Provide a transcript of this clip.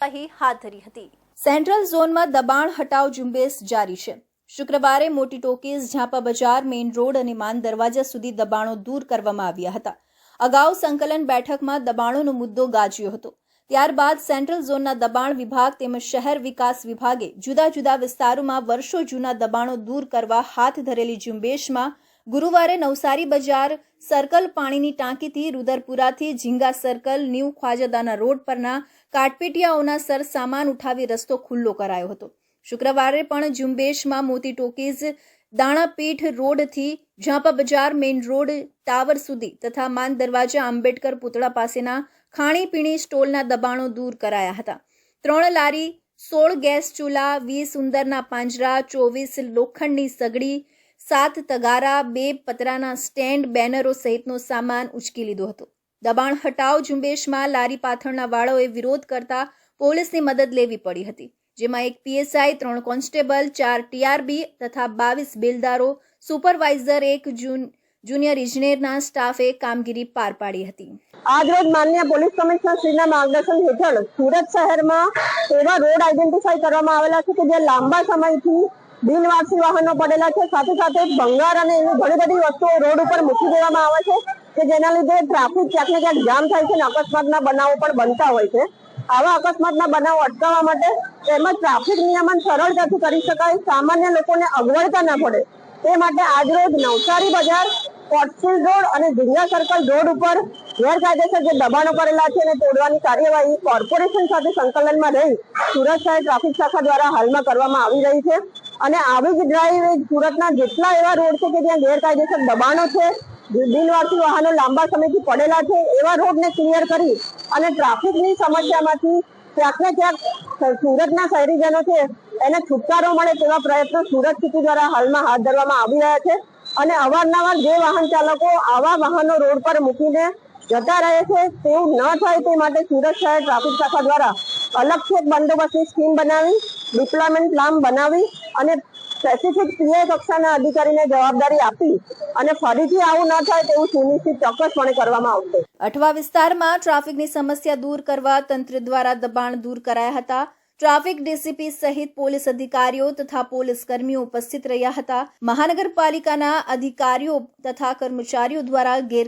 કાર્યવાહી હાથ ધરી હતી. સેન્ટ્રલ ઝોનમાં દબાણ હટાવ ઝુંબેશ જારી છે. શુક્રવારે મોટી ટોકીઝ ઝાંપા બજાર, મેઇન રોડ અને માન દરવાજા સુધી દબાણો દૂર કરવામાં આવ્યા હતા. અગાઉ સંકલન બેઠકમાં દબાણોનો મુદ્દો ગાજ્યો હતો. ત્યારબાદ સેન્ટ્રલ ઝોનના દબાણ વિભાગ તેમજ શહેર વિકાસ વિભાગે જુદા જુદા વિસ્તારોમાં વર્ષો જૂના દબાણો દૂર કરવા હાથ ધરેલી ઝુંબેશમાં ગુરુવારે નવસારી બજાર સર્કલ પાણીની ટાંકીથી રુદરપુરાથી ઝીંગા સર્કલ, ન્યૂ ખ્વાજાદાના રોડ પરના કાટપીટિયાઓના સર સામાન ઉઠાવી રસ્તો ખુલ્લો કરાયો હતો. શુક્રવારે પણ ઝુંબેશમાં મોતી ટોકીઝ, દાણાપીઠ રોડથી ઝાંપા બજાર મેઇન રોડ ટાવર સુધી તથા માન દરવાજા આંબેડકર પુતળા પાસેના ખાણીપીણી સ્ટોલના દબાણો દૂર કરાયા હતા. ત્રણ લારી, સોળ ગેસ ચૂલા, વીસ ઉંદરના પાંજરા, ચોવીસ લોખંડની સગડી સાત તગારા બે પતરાના સ્ટેન્ડ બેનરો સહિતનો સામાન ઉચકી લીધો હતો. દબાણ હટાવ ઝુંબેશમાં લારી પાથરના વાળોએ વિરોધ કરતા પોલીસની મદદ લેવી પડી હતી, જેમાં એક પીએસઆઈ, ત્રણ કોન્સ્ટેબલ, ચાર ટીઆરબી તથા બાવીસ બિલદારો, સુપરવાઇઝર, એક જૂન, જુનિયર ઇજનેરના સ્ટાફે કામગીરી પાર પાડી હતી. આજરોજ માન્ય પોલીસ કમિશનર શ્રીના માર્ગદર્શન હેઠળ સુરત શહેરમાં એવા રોડ આઈડેન્ટિફાઈ કરવામાં આવેલા છે કે જે લાંબા સમયથી બિનવારસી વાહનો પડેલા છે. સાથે સાથે ભંગાર અને એવી ઘણી બધી વસ્તુઓ રોડ ઉપર મૂકી દેવામાં આવે છે કે જેના લીધે ટ્રાફિક ક્યાંક ને ક્યાંક જામ થાય છે અને અકસ્માતના બનાવો પણ બનતા હોય છે. આવા અકસ્માતના બનાવો અટકાવવા માટે તેમજ ટ્રાફિક નિયમન સરળતાથી કરી શકાય. સામાન્ય લોકોને અગવડતા ના પડે. તે માટે આજરોજ નવસારી બજાર કોટફિલ્ડ રોડ અને ઝીંગા સર્કલ રોડ ઉપર ગેરકાયદેસર જે દબાણો કરેલા છે એને તોડવાની કાર્યવાહી કોર્પોરેશન સાથે સંકલનમાં રહી સુરત શહેર ટ્રાફિક શાખા દ્વારા હાલમાં કરવામાં આવી રહી છે. અને આવી જ ડ્રાઈવ સુરતના જેટલા એવા રોડ છે કે જ્યાં ગેરકાયદેસર દબાણો છે બિનવારસી વાહનો લાંબા સમયથી પડેલા છે, એવા રોડને ક્લિયર કરી અને ટ્રાફિકની સમસ્યામાંથી ક્યાંક ક્યાંક સુરતના શહેરીજનો છે, એને છુટકારો મળે તેવા પ્રયત્નો સુરત સિટી દ્વારા હાલમાં હાથ ધરવામાં આવી રહ્યા છે અને અવારનવાર જે વાહન ચાલકો આવા વાહનો રોડ પર મૂકીને જતા રહે છે, તેવું ન થાય તે માટે સુરત શહેર ટ્રાફિક શાખા દ્વારા અલગથી એક બંદોબસ્તની સ્કીમ બનાવી, ડિપ્લોયમેન્ટ પ્લાન બનાવી અને સ્પેસિફિક પીએ કક્ષાના અધિકારીને જવાબદારી આપી અને ફરીથી આવું ન થાય તેવું સુનિશ્ચિત ચોક્કસપણે કરવામાં આવશે. અઠવા વિસ્તારમાં ટ્રાફિકની સમસ્યા દૂર કરવા તંત્ર દ્વારા દબાણ દૂર કરાયા હતા. ટ્રાફિક ડીસીપી સહિત પોલીસ અધિકારીઓ તથા પોલીસ કર્મીઓ ઉપસ્થિત રહ્યા હતા. મહાનગરપાલિકાના અધિકારીઓ તથા કર્મચારીઓ દ્વારા ગેર